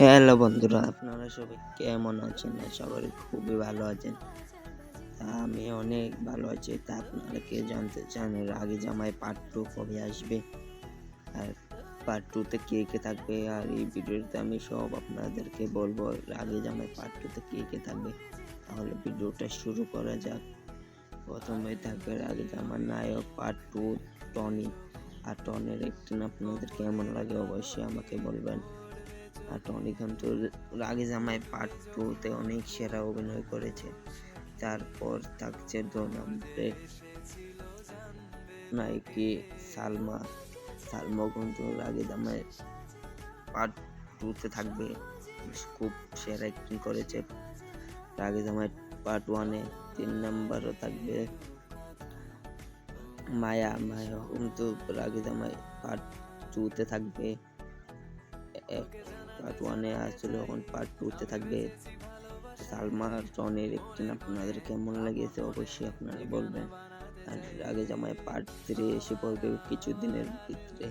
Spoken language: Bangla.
হ্যালো বন্ধুরা, আপনারা সবাই কেমন আছেন? সবাই খুবই ভালো আছেন। আমি অনেক ভালো আছি। তা আপনারা কে জানতে চান, এর আগে জামাই পার্ট টু কবে আসবে, আর পার্ট টুতে কে কে থাকবে, আর এই ভিডিওতে আমি সব আপনাদেরকে বলব আগে জামাই পার্ট টুতে কে কে থাকবে, তাহলে ভিডিওটা শুরু করা যাক। প্রথমে থাকবে আগে জামার নায়ক পার্ট টু টনি। আর টনের একদিন আপনাদের কেমন লাগে অবশ্যই আমাকে বলবেন। আর টনি কিন্তু রাগে জামাই পার্ট টুতে অনেক সেরা অভিনয় করেছে। তারপর থাকছে দু নম্বরে নায়িকি সালমা সালমা কিন্তু রাগে জামাই পার্ট টুতে থাকবে। খুব সেরা অ্যাক্টিং করেছে। রাগে জামাই পার্ট ওয়ানে তিন নম্বরও থাকবে। মায়া মায়া কিন্তু রাগে জামাই পার্ট টুতে থাকবে। পার্ট ওয়ানে আসছিল এখন পার্ট টুতে থাকবে। সালমা টনের একটি আপনাদের কেমন লেগেছে অবশ্যই আপনারা বলবেন। আর আগে জামায় পার্ট থ্রি এসে পড়বে কিছুদিনের ভিতরে।